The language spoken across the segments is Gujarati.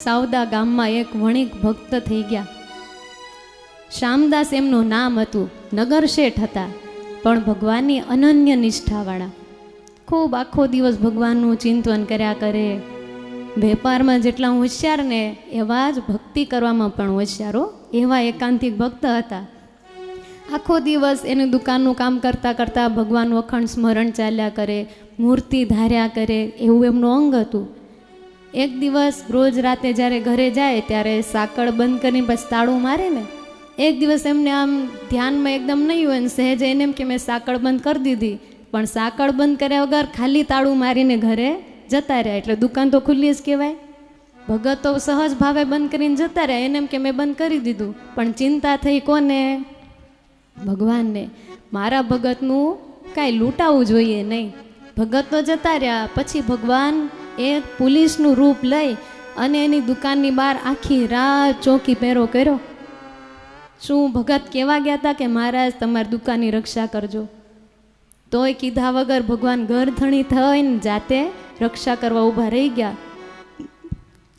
સાવદા ગામમાં એક વણિક ભક્ત થઈ ગયા. શ્યામદાસ એમનું નામ હતું નગર શેઠ હતા, પણ ભગવાનની અનન્ય નિષ્ઠાવાળા. ખૂબ આખો દિવસ ભગવાનનું ચિંતન કર્યા કરે. વેપારમાં જેટલા હોશિયાર ને એવા જ ભક્તિ કરવામાં પણ હોશિયારો એવા એકાંતિક ભક્ત હતા. આખો દિવસ એની દુકાનનું કામ કરતાં કરતાં ભગવાન વખણ સ્મરણ ચાલ્યા કરે, મૂર્તિ ધાર્યા કરે, એવું એમનું અંગ હતું. એક દિવસ રોજ રાતે જ્યારે ઘરે જાય ત્યારે સાંકળ બંધ કરીને પછી તાળું મારે ને, એક દિવસ એમને આમ ધ્યાનમાં એકદમ નહીં હોય ને સહેજ એને એમ કે મેં સાંકળ બંધ કરી દીધી, પણ સાંકળ બંધ કર્યા વગર ખાલી તાળું મારીને ઘરે જતા રહ્યા. એટલે દુકાન તો ખુલ્લી જ કહેવાય. ભગત તો સહજ ભાવે બંધ કરીને જતા રહ્યા. એને એમ કે મેં બંધ કરી દીધું, પણ ચિંતા થઈ કોને? ભગવાનને. મારા ભગતનું કાંઈ લૂંટાવું જોઈએ નહીં. ભગત તો જતા રહ્યા, પછી ભગવાન એ પોલીસનું રૂપ લઈ અને એની દુકાનની બહાર આખી રાત ચોકી પહેરો કર્યો. શું ભગત કહેવા ગયા હતા કે, મહારાજ, તમારી દુકાનની રક્ષા કરજો. તોય કીધા વગર ભગવાન ઘરધણી થઈને જાતે રક્ષા કરવા ઊભા રહી ગયા.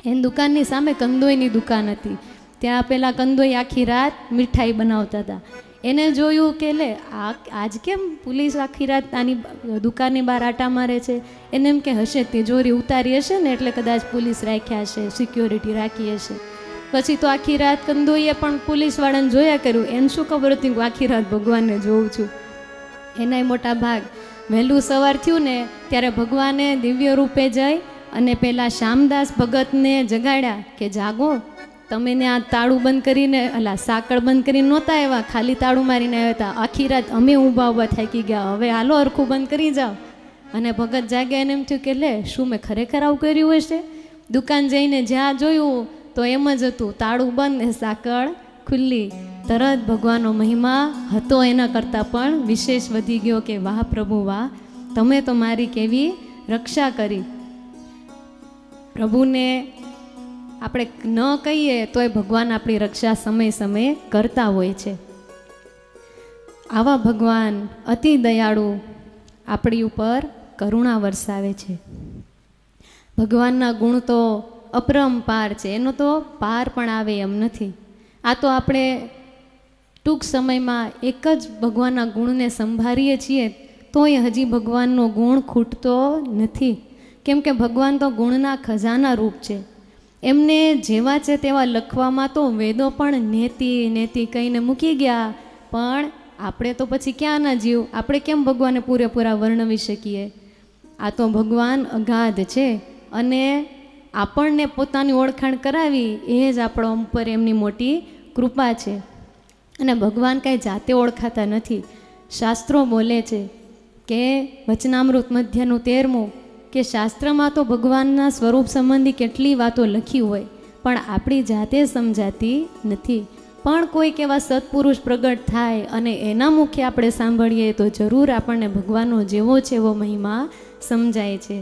એની દુકાનની સામે કંદોઈની દુકાન હતી. ત્યાં પેલા કંદોઈ આખી રાત મીઠાઈ બનાવતા હતા. એને જોયું કે લે, આ આજ કેમ પોલીસ આખી રાત આની દુકાનની બહાર આટા મારે છે? એને એમ કે, હશે તિજોરી ઉતારી હશે ને એટલે કદાચ પોલીસ રાખ્યા હશે સિક્યોરિટી રાખી હશે. પછી તો આખી રાત કંદોઈએ પણ પોલીસવાળાને જોયા કર્યું. એને શું ખબર હતી, હું આખી રાત ભગવાનને જોઉં છું. એનાય મોટા ભાગ, વહેલું સવાર થયું ને, ત્યારે ભગવાને દિવ્ય રૂપે જઈ અને પેલા શ્યામદાસ ભગતને જગાડ્યા કે, જાગો. તમે ને આ તાળું બંધ કરીને, અલા, સાંકળ બંધ કરીને નહોતા આવ્યા? ખાલી તાળું મારીને આવ્યા હતા. આખી રાત અમે ઊભા ઊભા થાકી ગયા. હવે હાલો અરખું બંધ કરી જાઓ. અને ભગત જાગ્યા એને એમ થયું કે, લે, શું મેં ખરેખર આવું કર્યું હશે? દુકાન જઈને જ્યાં જોયું, તો એમ જ હતું. તાળું બંધ સાંકળ ખુલ્લી. તરત ભગવાનનો મહિમા હતો એના કરતાં પણ વિશેષ વધી ગયો કે, વાહ, પ્રભુ, વાહ, તમે તો મારી કેવી રક્ષા કરી. પ્રભુને આપણે ન કહીએ તોય ભગવાન આપણી રક્ષા સમય સમયે કરતા હોય છે. આવા ભગવાન અતિ દયાળુ આપણી ઉપર કરુણા વરસાવે છે. ભગવાનના ગુણ તો અપરંપાર છે, એનો તો પાર પણ આવે એમ નથી. આ તો આપણે ટૂંક સમયમાં એક જ ભગવાનના ગુણને સંભાળીએ છીએ, તોય હજી ભગવાનનો ગુણ ખૂટતો નથી. કેમ કે ભગવાન તો ગુણના ખજાના રૂપ છે. એમને જેવા છે તેવા લખવામાં તો વેદો પણ નેતિ નેતિ કહીને મૂકી ગયા. પણ આપણે તો પછી ક્યાં ના જીવ? આપણે કેમ ભગવાનને પૂરેપૂરા વર્ણવી શકીએ? આ તો ભગવાન અગાધ છે અને આપણને પોતાની ઓળખાણ કરાવી એ જ આપણો ઉપર એમની મોટી કૃપા છે. અને ભગવાન કાંઈ જાતે ઓળખાતા નથી. શાસ્ત્રો બોલે છે કે વચનામૃત મધ્યનું તેરમું કે શાસ્ત્રમાં તો ભગવાનના સ્વરૂપ સંબંધી કેટલી વાતો લખી હોય, પણ આપણી જાતે સમજાતી નથી. પણ કોઈક એવા સત્પુરુષ પ્રગટ થાય અને એના મુખે આપણે સાંભળીએ તો જરૂર આપણને ભગવાનનો જેવો છે એવો મહિમા સમજાય છે.